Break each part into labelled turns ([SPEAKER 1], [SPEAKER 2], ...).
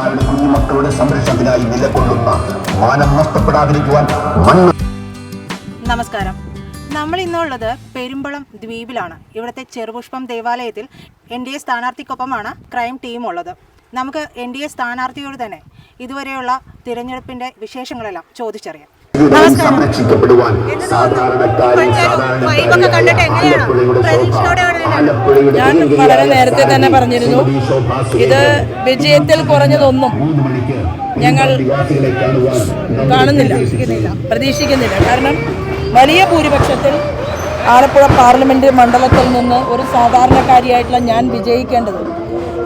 [SPEAKER 1] സഹോദരിമാരുടെ കുഞ്ഞുമക്കളുടെ സംരക്ഷണത്തിനായി നിലകൊള്ളുന്ന മാനം നഷ്ടപ്പെടാതിരിക്കുവാൻ മണ്ണ്
[SPEAKER 2] നമസ്കാരം. നമ്മൾ ഇന്നുള്ളത് പെരുമ്പളം ദ്വീപിലാണ്. ഇവിടുത്തെ ചെറുപുഷ്പം ദേവാലയത്തിൽ എൻ ഡി എ സ്ഥാനാർത്ഥിക്കൊപ്പമാണ് ക്രൈം ടീം ഉള്ളത്. നമുക്ക് എൻ ഡി എ സ്ഥാനാർത്ഥിയോട് തന്നെ ഇതുവരെയുള്ള തിരഞ്ഞെടുപ്പിന്റെ വിശേഷങ്ങളെല്ലാം ചോദിച്ചറിയാം.
[SPEAKER 1] സംരക്ഷിക്കപ്പെടുവാൻ സാധാരണക്കാരും?
[SPEAKER 3] ഞാൻ വളരെ നേരത്തെ തന്നെ പറഞ്ഞിരുന്നു. ഇത് വിജയത്തിൽ കുറഞ്ഞതൊന്നും ഞങ്ങൾ കാണുന്നില്ല പ്രതീക്ഷിക്കുന്നില്ല. കാരണം വലിയ ഭൂരിപക്ഷത്തിൽ ആലപ്പുഴ പാർലമെന്റ് മണ്ഡലത്തിൽ നിന്ന് ഒരു സാധാരണക്കാരിയായിട്ടുള്ള ഞാൻ വിജയിക്കേണ്ടത്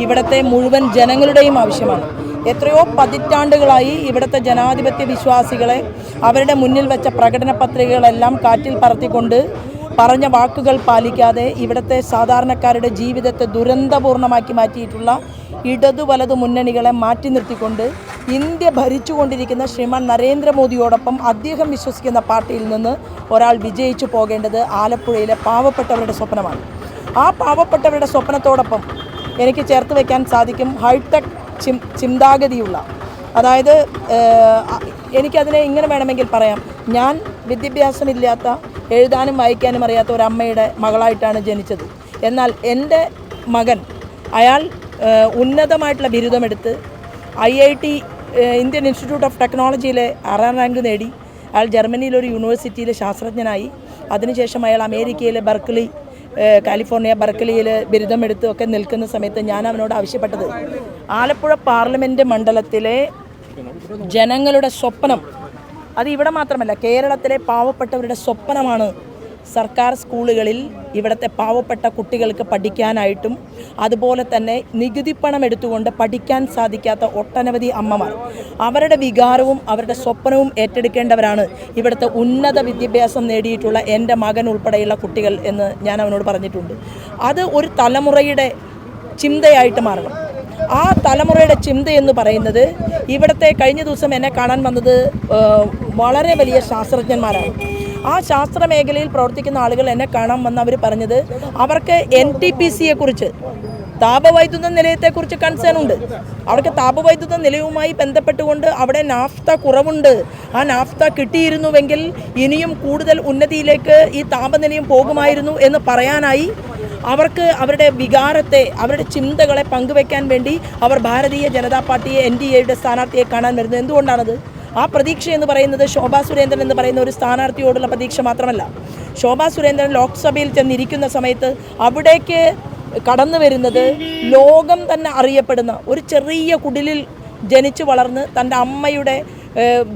[SPEAKER 3] ഇവിടുത്തെ മുഴുവൻ ജനങ്ങളുടെയും ആവശ്യമാണ്. എത്രയോ പതിറ്റാണ്ടുകളായി ഇവിടുത്തെ ജനാധിപത്യ വിശ്വാസികളെ അവരുടെ മുന്നിൽ വെച്ച പ്രകടന പത്രികകളെല്ലാം കാറ്റിൽ പറത്തിക്കൊണ്ട് പറഞ്ഞ വാക്കുകൾ പാലിക്കാതെ ഇവിടുത്തെ സാധാരണക്കാരുടെ ജീവിതത്തെ ദുരന്തപൂർണമാക്കി മാറ്റിയിട്ടുള്ള ഇടതു വലതു മുന്നണികളെ മാറ്റി നിർത്തിക്കൊണ്ട് ഇന്ത്യ ഭരിച്ചുകൊണ്ടിരിക്കുന്ന ശ്രീമാൻ നരേന്ദ്രമോദിയോടൊപ്പം അദ്ദേഹം വിശ്വസിക്കുന്ന പാർട്ടിയിൽ നിന്ന് ഒരാൾ വിജയിച്ചു പോകേണ്ടത് ആലപ്പുഴയിലെ പാവപ്പെട്ടവരുടെ സ്വപ്നമാണ്. ആ പാവപ്പെട്ടവരുടെ സ്വപ്നത്തോടൊപ്പം എനിക്ക് ചേർത്ത് വയ്ക്കാൻ സാധിക്കും ഹൈടെക് ചിം ചിന്താഗതിയുള്ള അതായത് എനിക്കതിനെ ഇങ്ങനെ വേണമെങ്കിൽ പറയാം. ഞാൻ വിദ്യാഭ്യാസമില്ലാത്ത എഴുതാനും വായിക്കാനും അറിയാത്ത ഒരു അമ്മയുടെ മകളായിട്ടാണ് ജനിച്ചത്. എന്നാൽ എന്റെ മകൻ അയാൾ ഉന്നതമായിട്ടുള്ള ബിരുദമെടുത്ത് I I T Indian institute of ടെക്നോളജിയിലെ ആറാം റാങ്ക് നേടി. അയാൾ ജർമ്മനിയിലൊരു യൂണിവേഴ്സിറ്റിയിലെ ശാസ്ത്രജ്ഞനായി. അതിനുശേഷം അയാൾ അമേരിക്കയിലെ ബർക്ക്ലി കാലിഫോർണിയ ബർക്കലിയിൽ ബിരുദമെടുത്തും ഒക്കെ നിൽക്കുന്ന സമയത്ത് ഞാൻ അവനോട് ആവശ്യപ്പെട്ടത്. ആലപ്പുഴ പാർലമെന്റ് മണ്ഡലത്തിലെ ജനങ്ങളുടെ സ്വപ്നം അത് ഇവിടെ മാത്രമല്ല കേരളത്തിലെ പാവപ്പെട്ടവരുടെ സ്വപ്നമാണ് സർക്കാർ സ്കൂളുകളിൽ ഇവിടുത്തെ പാവപ്പെട്ട കുട്ടികൾക്ക് പഠിക്കാനായിട്ടും അതുപോലെ തന്നെ നികുതി പണം എടുത്തുകൊണ്ട് പഠിക്കാൻ സാധിക്കാത്ത ഒട്ടനവധി അമ്മമാർ. അവരുടെ വികാരവും അവരുടെ സ്വപ്നവും ഏറ്റെടുക്കേണ്ടവരാണ് ഇവിടുത്തെ ഉന്നത വിദ്യാഭ്യാസം നേടിയിട്ടുള്ള എന്റെ മകൻ ഉൾപ്പെടെയുള്ള കുട്ടികൾ എന്ന് ഞാൻ അവനോട് പറഞ്ഞിട്ടുണ്ട്. അത് ഒരു തലമുറയുടെ ചിന്തയായിട്ട് മാറണം. ആ തലമുറയുടെ ചിന്ത എന്ന് പറയുന്നത് ഇവിടുത്തെ കഴിഞ്ഞ ദിവസം എന്നെ കാണാൻ വന്നത് വളരെ വലിയ ശാസ്ത്രജ്ഞന്മാരാണ്. ആ ശാസ്ത്ര മേഖലയിൽ പ്രവർത്തിക്കുന്ന ആളുകൾ എന്നെ കാണാൻ വന്ന് അവർ പറഞ്ഞത് അവർക്ക് എൻ ടി പി സിയെ കുറിച്ച് താപവൈദ്യുത നിലയത്തെക്കുറിച്ച് കൺസേൺ ഉണ്ട്. അവർക്ക് താപവൈദ്യുത നിലയവുമായി ബന്ധപ്പെട്ടുകൊണ്ട് അവിടെ നാഫ്ത കുറവുണ്ട്. ആ നാഫ്ത കിട്ടിയിരുന്നുവെങ്കിൽ ഇനിയും കൂടുതൽ ഉന്നതിയിലേക്ക് ഈ താപനിലയും പോകുമായിരുന്നു എന്ന് പറയാനായി അവർക്ക് അവരുടെ വികാരത്തെ അവരുടെ ചിന്തകളെ പങ്കുവെക്കാൻ വേണ്ടി അവർ ഭാരതീയ ജനതാ പാർട്ടിയെ എൻ ഡി എയുടെ സ്ഥാനാർത്ഥിയെ കാണാൻ വരുന്നത്. എന്തുകൊണ്ടാണത്? ആ പ്രതീക്ഷ എന്ന് പറയുന്നത് ശോഭാ സുരേന്ദ്രൻ എന്ന് പറയുന്ന ഒരു സ്ഥാനാർത്ഥിയോടുള്ള പ്രതീക്ഷ മാത്രമല്ല. ശോഭാ സുരേന്ദ്രൻ ലോക്സഭയിൽ ചെന്നിരിക്കുന്ന സമയത്ത് അവിടേക്ക് കടന്നു വരുന്നത് ലോകം തന്നെ അറിയപ്പെടുന്ന ഒരു ചെറിയ കുടിലിൽ ജനിച്ചു വളർന്ന് തന്റെ അമ്മയുടെ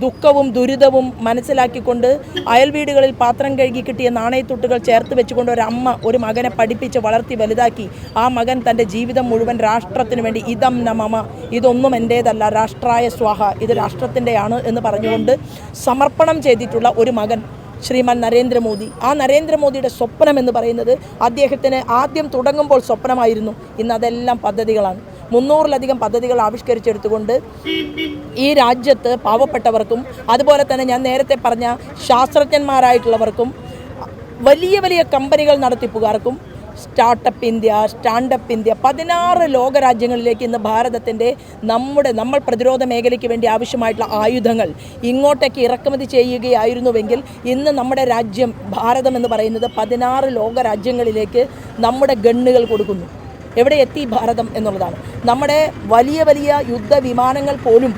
[SPEAKER 3] ദുഃഖവും ദുരിതവും മനസ്സിലാക്കിക്കൊണ്ട് അയൽ വീടുകളിൽ പാത്രം കഴുകി കിട്ടിയ നാണയത്തുട്ടുകൾ ചേർത്ത് വെച്ചുകൊണ്ട് ഒരു അമ്മ ഒരു മകനെ പഠിപ്പിച്ച് വളർത്തി വലുതാക്കി. ആ മകൻ തന്റെ ജീവിതം മുഴുവൻ രാഷ്ട്രത്തിന് വേണ്ടി ഇതം നമമ ഇതൊന്നും എന്റേതല്ല രാഷ്ട്രായ സ്വാഹ ഇത് രാഷ്ട്രത്തിന്റെയാണ് എന്ന് പറഞ്ഞുകൊണ്ട് സമർപ്പണം ചെയ്തിട്ടുള്ള ഒരു മകൻ ശ്രീമാൻ നരേന്ദ്രമോദി. ആ നരേന്ദ്രമോദിയുടെ സ്വപ്നം എന്ന് പറയുന്നത് അദ്ദേഹത്തിന് ആദ്യം തുടങ്ങുമ്പോൾ സ്വപ്നമായിരുന്നു. ഇന്ന് അതെല്ലാം പദ്ധതികളാണ്. മുന്നൂറിലധികം പദ്ധതികൾ ആവിഷ്കരിച്ചെടുത്തുകൊണ്ട് ഈ രാജ്യത്ത് പാവപ്പെട്ടവർക്കും അതുപോലെ തന്നെ ഞാൻ നേരത്തെ പറഞ്ഞ ശാസ്ത്രജ്ഞന്മാരായിട്ടുള്ളവർക്കും വലിയ വലിയ കമ്പനികൾ നടത്തിപ്പുകാർക്കും സ്റ്റാർട്ടപ്പ് ഇന്ത്യ സ്റ്റാൻഡപ്പ് ഇന്ത്യ പതിനാറ് ലോകരാജ്യങ്ങളിലേക്ക് ഇന്ന് ഭാരതത്തിന്റെ നമ്മുടെ നമ്മൾ പ്രതിരോധ മേഖലയ്ക്ക് വേണ്ടി ആവശ്യമായിട്ടുള്ള ആയുധങ്ങൾ ഇങ്ങോട്ടേക്ക് ഇറക്കുമതി ചെയ്യുകയായിരുന്നുവെങ്കിൽ ഇന്ന് നമ്മുടെ രാജ്യം ഭാരതം എന്ന് പറയുന്നത് പതിനാറ് ലോകരാജ്യങ്ങളിലേക്ക് നമ്മുടെ ഗണ്ണുകൾ കൊടുക്കുന്നു. എവിടെ എത്തി ഭാരതം എന്നുള്ളതാണ്. നമ്മുടെ വലിയ വലിയ യുദ്ധവിമാനങ്ങൾ പോലും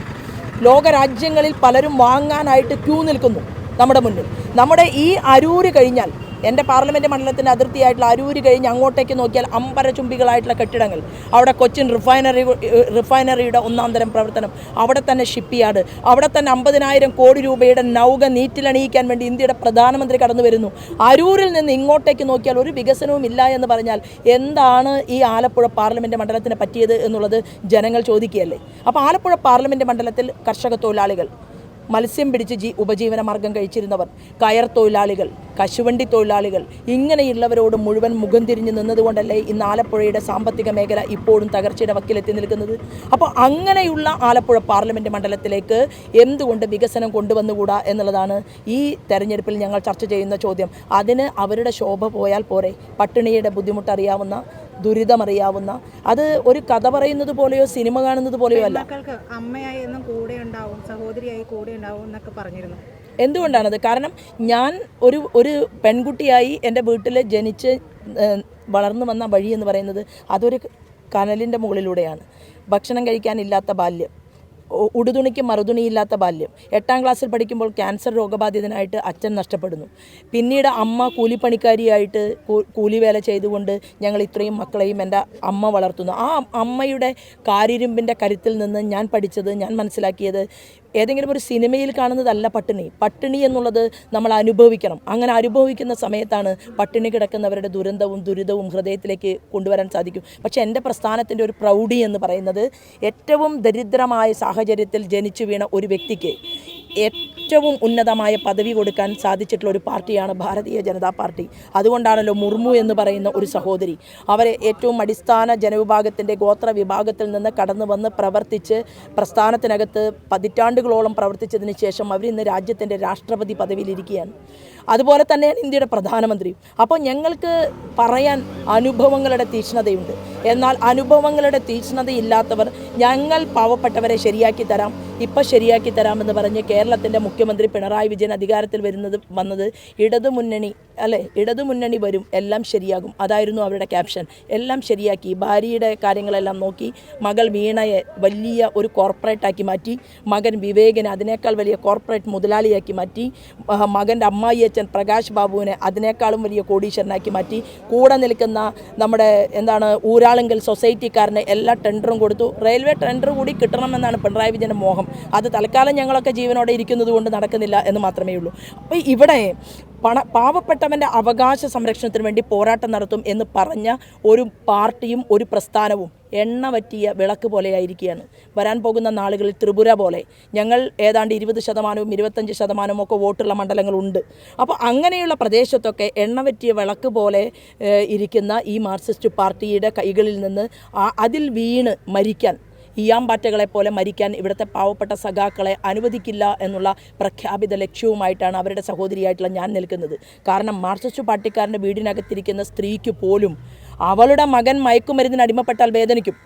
[SPEAKER 3] ലോകരാജ്യങ്ങളിൽ പലരും വാങ്ങാനായിട്ട് ക്യൂ നിൽക്കുന്നു നമ്മുടെ മുന്നിൽ. നമ്മുടെ ഈ അരൂര് കഴിഞ്ഞാൽ എന്റെ പാർലമെന്റ് മണ്ഡലത്തിന്റെ അതിർത്തിയായിട്ടുള്ള അരൂര് കഴിഞ്ഞ് അങ്ങോട്ടേക്ക് നോക്കിയാൽ അമ്പരചുംബികളായിട്ടുള്ള കെട്ടിടങ്ങൾ. അവിടെ കൊച്ചിൻ റിഫൈനറി റിഫൈനറിയുടെ ഒന്നാം തരം പ്രവർത്തനം. അവിടെ തന്നെ ഷിപ്പ് യാർഡ്. അവിടെ തന്നെ അമ്പതിനായിരം കോടി രൂപയുടെ നൗക നീറ്റിലണിയിക്കാൻ വേണ്ടി ഇന്ത്യയുടെ പ്രധാനമന്ത്രി കടന്നു വരുന്നു. അരൂരിൽ നിന്ന് ഇങ്ങോട്ടേക്ക് നോക്കിയാൽ ഒരു വികസനവും ഇല്ല എന്ന് പറഞ്ഞാൽ എന്താണ് ഈ ആലപ്പുഴ പാർലമെന്റ് മണ്ഡലത്തിന് പറ്റിയത് എന്നുള്ളത് ജനങ്ങൾ ചോദിക്കുകയല്ലേ. അപ്പോൾ ആലപ്പുഴ പാർലമെന്റ് മണ്ഡലത്തിൽ കർഷക തൊഴിലാളികൾ മത്സ്യം പിടിച്ച് ജീ ഉപജീവന മാർഗം കഴിച്ചിരുന്നവർ കയർ തൊഴിലാളികൾ കശുവണ്ടി തൊഴിലാളികൾ ഇങ്ങനെയുള്ളവരോട് മുഴുവൻ മുഖം തിരിഞ്ഞു നിന്നതുകൊണ്ടല്ലേ ഇന്ന് ആലപ്പുഴയുടെ സാമ്പത്തിക മേഖല ഇപ്പോഴും തകർച്ചയുടെ വക്കിലെത്തി നിൽക്കുന്നത്? അപ്പോൾ അങ്ങനെയുള്ള ആലപ്പുഴ പാർലമെന്റ് മണ്ഡലത്തിലേക്ക് എന്തുകൊണ്ട് വികസനം കൊണ്ടുവന്നുകൂടാ എന്നുള്ളതാണ് ഈ തെരഞ്ഞെടുപ്പിൽ ഞങ്ങൾ ചർച്ച ചെയ്യുന്ന ചോദ്യം. അതിന് അവരുടെ ശോഭ പോയാൽ പോരെ? പട്ടിണിയുടെ ബുദ്ധിമുട്ടറിയാവുന്ന ദുരിതമറിയാവുന്ന. അത് ഒരു കഥ പറയുന്നത് പോലെയോ സിനിമ കാണുന്നത് പോലെയോ അല്ല.
[SPEAKER 2] അമ്മയായി കൂടെ ഉണ്ടാവും സഹോദരിയായി കൂടെ ഉണ്ടാവും എന്നൊക്കെ പറഞ്ഞിരുന്നു.
[SPEAKER 3] എന്തുകൊണ്ടാണത്? കാരണം ഞാൻ ഒരു ഒരു പെൺകുട്ടിയായി എന്റെ വീട്ടിൽ ജനിച്ച് വളർന്നു വന്ന വഴി എന്ന് പറയുന്നത് അതൊരു കനലിന്റെ മുകളിലൂടെയാണ്. ഭക്ഷണം കഴിക്കാനില്ലാത്ത ബാല്യം. ഉടുതുണിക്ക് മറുതുണിയില്ലാത്ത ബാല്യം. എട്ടാം ക്ലാസ്സിൽ പഠിക്കുമ്പോൾ ക്യാൻസർ രോഗബാധിതനായിട്ട് അച്ഛൻ നഷ്ടപ്പെടുന്നു. പിന്നീട് അമ്മ കൂലിപ്പണിക്കാരിയായിട്ട് കൂലിവേല ചെയ്തുകൊണ്ട് ഞങ്ങൾ ഇത്രയും മക്കളെയും എന്റെ അമ്മ വളർത്തുന്നു. ആ അമ്മയുടെ കാരിരുമ്പിന്റെ കരുത്തിൽ നിന്ന് ഞാൻ പഠിച്ചത് ഞാൻ മനസ്സിലാക്കിയത് ഏതെങ്കിലും ഒരു സിനിമയിൽ കാണുന്നതല്ല പട്ടിണി. പട്ടിണി എന്നുള്ളത് നമ്മൾ അനുഭവിക്കണം. അങ്ങനെ അനുഭവിക്കുന്ന സമയത്താണ് പട്ടിണി കിടക്കുന്നവരുടെ ദുരന്തവും ദുരിതവും ഹൃദയത്തിലേക്ക് കൊണ്ടുവരാൻ സാധിക്കും. പക്ഷേ എന്റെ പ്രസ്ഥാനത്തിന്റെ ഒരു പ്രൗഢി എന്ന് പറയുന്നത് ഏറ്റവും ദരിദ്രമായ സാഹചര്യത്തിൽ ജനിച്ചു വീണ ഒരു വ്യക്തിക്ക് ഏറ്റവും ഉന്നതമായ പദവി കൊടുക്കാൻ സാധിച്ചിട്ടുള്ള ഒരു പാർട്ടിയാണ് ഭാരതീയ ജനതാ പാർട്ടി. അതുകൊണ്ടാണല്ലോ മുർമു എന്ന് പറയുന്ന ഒരു സഹോദരി. അവരെ ഏറ്റവും അടിസ്ഥാന ജനവിഭാഗത്തിന്റെ ഗോത്ര വിഭാഗത്തിൽ നിന്ന് കടന്നു വന്ന് പ്രവർത്തിച്ച് പ്രസ്ഥാനത്തിനകത്ത് പതിറ്റാണ്ടുകളോളം പ്രവർത്തിച്ചതിന് ശേഷം അവർ ഇന്ന് രാജ്യത്തിന്റെ രാഷ്ട്രപതി പദവിയിലിരിക്കുകയാണ്. അതുപോലെ തന്നെയാണ് ഇന്ത്യയുടെ പ്രധാനമന്ത്രി അപ്പോൾ ഞങ്ങൾക്ക് പറയാൻ അനുഭവങ്ങളുടെ തീക്ഷ്ണതയുണ്ട്. എന്നാൽ അനുഭവങ്ങളുടെ തീക്ഷ്ണതയില്ലാത്തവർ ഞങ്ങൾ പാവപ്പെട്ടവരെ ശരിയാക്കി തരാം. ഇപ്പം ശരിയാക്കി തരാമെന്ന് പറഞ്ഞ് കേരളത്തിന്റെ മുഖ്യമന്ത്രി പിണറായി വിജയൻ അധികാരത്തിൽ വരുന്നത് വന്നത് ഇടതുമുന്നണി അല്ലേ ഇടതുമുന്നണി വരും എല്ലാം ശരിയാകും. അതായിരുന്നു അവരുടെ ക്യാപ്ഷൻ. എല്ലാം ശരിയാക്കി. ഭാര്യയുടെ കാര്യങ്ങളെല്ലാം നോക്കി മകൾ വീണയെ വലിയ ഒരു കോർപ്പറേറ്റാക്കി മാറ്റി. മകൻ വിവേകനെ അതിനേക്കാൾ വലിയ കോർപ്പറേറ്റ് മുതലാളിയാക്കി മാറ്റി. മകന്റെ അമ്മായിയച്ഛൻ പ്രകാശ് ബാബുവിനെ അതിനേക്കാളും വലിയ കോടീശ്വരനാക്കി മാറ്റി. കൂടെ നിൽക്കുന്ന നമ്മുടെ എന്താണ് ഊരാളുങ്കൽ സൊസൈറ്റിക്കാരനെ എല്ലാ ടെൻഡറും കൊടുത്തു. റെയിൽവേ ടെൻഡർ കൂടി കിട്ടണമെന്നാണ് പിണറായി വിജയന്റെ മോഹം. അത് തൽക്കാലം ഞങ്ങളൊക്കെ ജീവനോടെ ഇരിക്കുന്നത് കൊണ്ട് നടക്കുന്നില്ല എന്ന് മാത്രമേ ഉള്ളൂ. അപ്പോൾ ഇവിടെ പണ പാവപ്പെട്ടവന്റെ അവകാശ സംരക്ഷണത്തിന് വേണ്ടി പോരാട്ടം നടത്തും എന്ന് പറഞ്ഞ ഒരു പാർട്ടിയും ഒരു പ്രസ്ഥാനവും എണ്ണ പറ്റിയ വിളക്ക് പോലെയായിരിക്കുകയാണ്. വരാൻ പോകുന്ന നാളുകളിൽ ത്രിപുര പോലെ. ഞങ്ങൾ ഏതാണ്ട് ഇരുപത് ശതമാനവും ഇരുപത്തഞ്ച് ശതമാനവും ഒക്കെ വോട്ടുള്ള മണ്ഡലങ്ങളുണ്ട്. അപ്പോൾ അങ്ങനെയുള്ള പ്രദേശത്തൊക്കെ എണ്ണ പറ്റിയ വിളക്ക് പോലെ ഇരിക്കുന്ന ഈ മാർക്സിസ്റ്റ് പാർട്ടിയുടെ കൈകളിൽ നിന്ന് അതിൽ വീണ് മരിക്കാൻ ഇയാമ്പാറ്റകളെ പോലെ മരിക്കാൻ ഇവിടുത്തെ പാവപ്പെട്ട സഖാക്കളെ അനുവദിക്കില്ല എന്നുള്ള പ്രഖ്യാപിത ലക്ഷ്യവുമായിട്ടാണ് അവരുടെ സഹോദരിയായിട്ടുള്ള ഞാൻ നിൽക്കുന്നത്. കാരണം മാർക്സിസ്റ്റ് പാർട്ടിക്കാരന്റെ വീടിനകത്തിരിക്കുന്ന സ്ത്രീക്ക് പോലും അവളുടെ മകൻ മയക്കുമരുന്നിന് അടിമപ്പെട്ടാൽ വേദനിക്കും.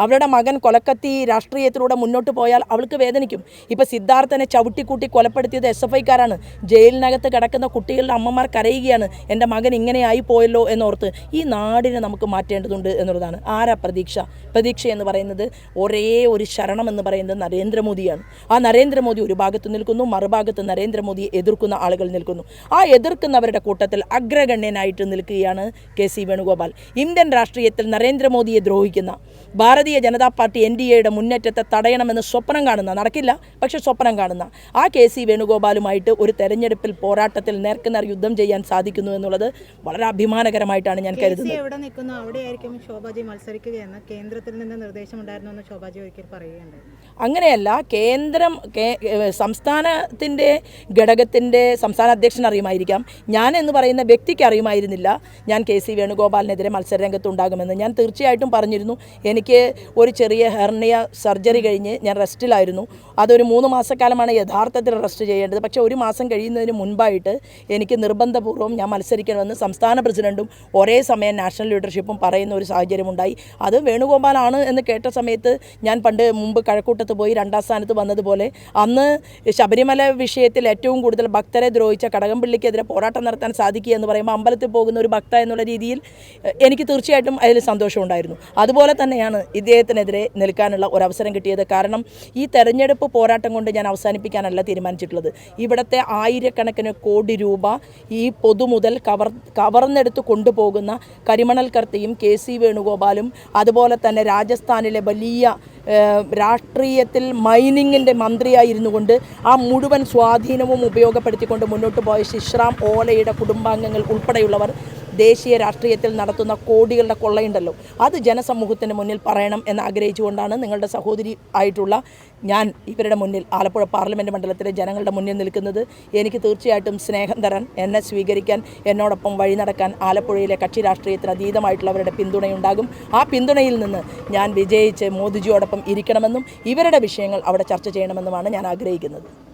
[SPEAKER 3] അവളുടെ മകൻ കൊലക്കത്തി രാഷ്ട്രീയത്തിലൂടെ മുന്നോട്ട് പോയാൽ അവൾക്ക് വേദനിക്കും. ഇപ്പോൾ സിദ്ധാർത്ഥനെ ചവിട്ടിക്കൂട്ടി കൊലപ്പെടുത്തിയത് എസ് എഫ് ഐക്കാരാണ്. ജയിലിനകത്ത് കിടക്കുന്ന കുട്ടികളുടെ അമ്മമാർ കരയുകയാണ്. എന്റെ മകൻ ഇങ്ങനെയായി പോയല്ലോ എന്നോർത്ത് ഈ നാടിനെ നമുക്ക് മാറ്റേണ്ടതുണ്ട് എന്നുള്ളതാണ്. ആരാ പ്രതീക്ഷ? പ്രതീക്ഷ എന്ന് പറയുന്നത് ഒരേ ഒരു ശരണം എന്ന് പറയുന്നത് നരേന്ദ്രമോദിയാണ്. ആ നരേന്ദ്രമോദി ഒരു ഭാഗത്ത് നിൽക്കുന്നു മറുഭാഗത്ത് നരേന്ദ്രമോദിയെ എതിർക്കുന്ന ആളുകൾ നിൽക്കുന്നു. ആ എതിർക്കുന്നവരുടെ കൂട്ടത്തിൽ അഗ്രഗണ്യനായിട്ട് നിൽക്കുകയാണ് കെ സി വേണുഗോപാൽ. ഇന്ത്യൻ രാഷ്ട്രീയത്തിൽ നരേന്ദ്രമോദിയെ ദ്രോഹിക്കുന്ന Bharatiya Janata party N D എയുടെ മുന്നേറ്റത്തെ തടയണമെന്ന് സ്വപ്നം കാണുന്ന നടക്കില്ല പക്ഷെ സ്വപ്നം കാണുന്ന ആ കെ സി വേണുഗോപാലുമായിട്ട് ഒരു തെരഞ്ഞെടുപ്പിൽ പോരാട്ടത്തിൽ നേർക്കുനേർ യുദ്ധം ചെയ്യാൻ സാധിക്കുന്നു എന്നുള്ളത് വളരെ അഭിമാനകരമായിട്ടാണ് ഞാൻ കരുതുന്നത്.
[SPEAKER 2] എവിടെ നിൽക്കുന്നു? അവിടെയായിരിക്കും ശോഭാജി മത്സരിക്കുകയെന്ന് കേന്ദ്രത്തിൽ നിന്ന് നിർദ്ദേശമുണ്ടായിരുന്നു എന്ന് ശോഭാജി ഒരിക്കൽ പറയുകയുണ്ട്
[SPEAKER 3] അങ്ങനെയല്ല കേന്ദ്രം സംസ്ഥാനത്തിന്റെ ഘടകത്തിന്റെ സംസ്ഥാന അധ്യക്ഷൻ അറിയുമായിരിക്കാം. ഞാൻ എന്ന് പറയുന്ന വ്യക്തിക്ക് അറിയുമായിരുന്നില്ല ഞാൻ കെ സി വേണുഗോപാലിനെതിരെ മത്സരരംഗത്ത് ഉണ്ടാകുമെന്ന് ഞാൻ തീർച്ചയായിട്ടും പറഞ്ഞിരുന്നു എനിക്ക് ഒരു ചെറിയ ഹെർണിയ സർജറി കഴിഞ്ഞ് ഞാൻ റെസ്റ്റിലായിരുന്നു. അതൊരു മൂന്ന് മാസക്കാലമാണ് യഥാർത്ഥത്തിൽ റെസ്റ്റ് ചെയ്യേണ്ടത്. പക്ഷേ ഒരു മാസം കഴിയുന്നതിന് മുൻപായിട്ട് എനിക്ക് നിർബന്ധപൂർവം ഞാൻ മത്സരിക്കണമെന്ന് സംസ്ഥാന പ്രസിഡന്റും ഒരേ സമയം നാഷണൽ ലീഡർഷിപ്പും പറയുന്ന ഒരു സാഹചര്യമുണ്ടായി. അത് വേണുഗോപാലാണ് എന്ന് കേട്ട സമയത്ത് ഞാൻ പണ്ട് മുമ്പ് കഴക്കൂട്ടത്ത് പോയി രണ്ടാം സ്ഥാനത്ത് വന്നതുപോലെ അന്ന് ശബരിമല വിഷയത്തിൽ ഏറ്റവും കൂടുതൽ ഭക്തരെ ദ്രോഹിച്ച കടകംപള്ളിക്കെതിരെ പോരാട്ടം നടത്താൻ സാധിക്കുക എന്ന് പറയുമ്പോൾ അമ്പലത്തിൽ പോകുന്ന ഒരു ഭക്ത എന്നുള്ള രീതിയിൽ എനിക്ക് തീർച്ചയായിട്ടും അതിൽ സന്തോഷമുണ്ടായിരുന്നു. അതുപോലെ തന്നെയാണ് ഇദ്ദേഹത്തിനെതിരെ നിൽക്കാനുള്ള ഒരു അവസരം കിട്ടിയത് കാരണം ഈ തെരഞ്ഞെടുപ്പ് പോരാട്ടം കൊണ്ട് ഞാൻ അവസാനിപ്പിക്കാനല്ല തീരുമാനിച്ചിട്ടുള്ളത്. ഇവിടുത്തെ ആയിരക്കണക്കിന് കോടി രൂപ ഈ പൊതുമുതൽ കവർ കവർന്നെടുത്ത് കൊണ്ടുപോകുന്ന കരിമണൽ കർത്തിയും കെ സി വേണുഗോപാലും അതുപോലെ തന്നെ രാജസ്ഥാനിലെ വലിയ രാഷ്ട്രീയത്തിൽ മൈനിങ്ങിന്റെ മന്ത്രിയായിരുന്നു കൊണ്ട് ആ മുഴുവൻ സ്വാധീനവും ഉപയോഗപ്പെടുത്തിക്കൊണ്ട് മുന്നോട്ട് പോയ ശിശ്രാം ഓലയുടെ കുടുംബാംഗങ്ങൾ ഉൾപ്പെടെയുള്ളവർ ദേശീയ രാഷ്ട്രീയത്തിൽ നടത്തുന്ന കോടികളുടെ കൊള്ളയുണ്ടല്ലോ. അത് ജനസമൂഹത്തിന് മുന്നിൽ പറയണം എന്ന് ആഗ്രഹിച്ചുകൊണ്ടാണ് നിങ്ങളുടെ സഹോദരി ആയിട്ടുള്ള ഞാൻ ഇവരുടെ മുന്നിൽ ആലപ്പുഴ പാർലമെന്റ് മണ്ഡലത്തിലെ ജനങ്ങളുടെ മുന്നിൽ നിൽക്കുന്നത്. എനിക്ക് തീർച്ചയായിട്ടും സ്നേഹം തരാൻ എന്നെ സ്വീകരിക്കാൻ എന്നോടൊപ്പം വഴി നടക്കാൻ ആലപ്പുഴയിലെ കക്ഷി രാഷ്ട്രീയത്തിന് അതീതമായിട്ടുള്ളവരുടെ പിന്തുണയുണ്ടാകും. ആ പിന്തുണയിൽ നിന്ന് ഞാൻ വിജയിച്ച് മോദിജിയോടൊപ്പം ഇരിക്കണമെന്നും ഇവരുടെ വിഷയങ്ങൾ അവിടെ ചർച്ച ചെയ്യണമെന്നുമാണ് ഞാൻ ആഗ്രഹിക്കുന്നത്.